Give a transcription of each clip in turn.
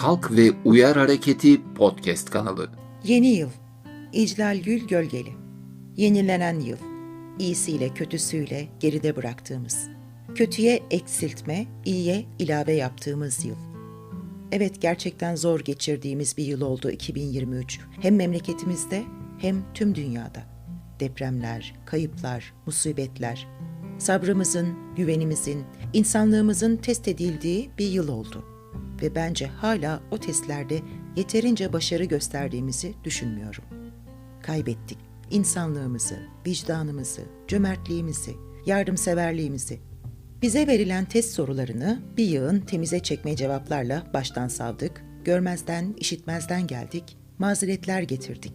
Kalk ve Uyar Hareketi podcast kanalı. Yeni yıl. İclal Gül Gölgeli. Yenilenen yıl. İyisiyle kötüsüyle geride bıraktığımız. Kötüye eksiltme, iyiye ilave yaptığımız yıl. Evet gerçekten zor geçirdiğimiz bir yıl oldu 2023. Hem memleketimizde hem tüm dünyada. Depremler, kayıplar, musibetler. Sabrımızın, güvenimizin, insanlığımızın test edildiği bir yıl oldu. Ve bence hala o testlerde yeterince başarı gösterdiğimizi düşünmüyorum. Kaybettik insanlığımızı, vicdanımızı, cömertliğimizi, yardımseverliğimizi. Bize verilen test sorularını bir yığın temize çekme cevaplarla baştan savdık, görmezden, işitmezden geldik, mazeretler getirdik.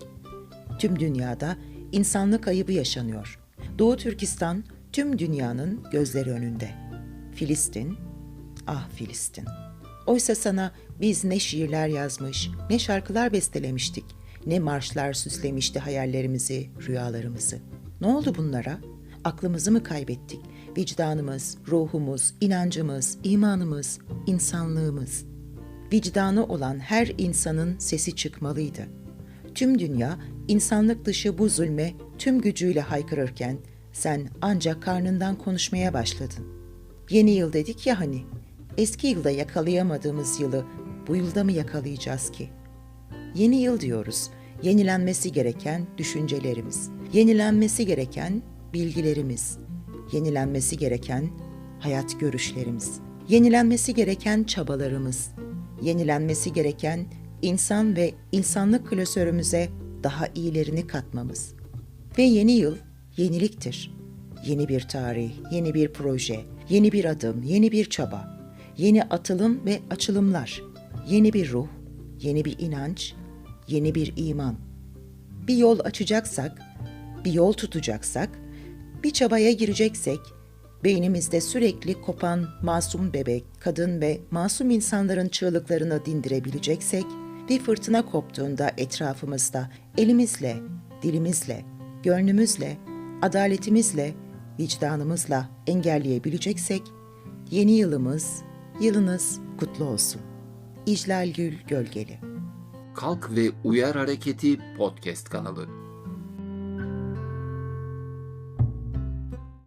Tüm dünyada insanlık ayıbı yaşanıyor. Doğu Türkistan tüm dünyanın gözleri önünde. Filistin, ah Filistin. Oysa sana biz ne şiirler yazmış, ne şarkılar bestelemiştik, ne marşlar süslemişti hayallerimizi, rüyalarımızı. Ne oldu bunlara? Aklımızı mı kaybettik? Vicdanımız, ruhumuz, inancımız, imanımız, insanlığımız. Vicdanı olan her insanın sesi çıkmalıydı. Tüm dünya insanlık dışı bu zulme tüm gücüyle haykırırken sen ancak karnından konuşmaya başladın. Yeni yıl dedik ya hani, eski yılda yakalayamadığımız yılı bu yılda mı yakalayacağız ki? Yeni yıl diyoruz. Yenilenmesi gereken düşüncelerimiz, yenilenmesi gereken bilgilerimiz, yenilenmesi gereken hayat görüşlerimiz, yenilenmesi gereken çabalarımız, yenilenmesi gereken insan ve insanlık klasörümüze daha iyilerini katmamız. Ve yeni yıl yeniliktir. Yeni bir tarih, yeni bir proje, yeni bir adım, yeni bir çaba, yeni atılım ve açılımlar, yeni bir ruh, yeni bir inanç, yeni bir iman. Bir yol açacaksak, bir yol tutacaksak, bir çabaya gireceksek, beynimizde sürekli kopan masum bebek, kadın ve masum insanların çığlıklarını dindirebileceksek, bir fırtına koptuğunda etrafımızda elimizle, dilimizle, gönlümüzle, adaletimizle, vicdanımızla engelleyebileceksek, yeni yılımız, yılınız kutlu olsun. İclal Gül Gölgeli Kalk ve Uyar Hareketi podcast kanalı.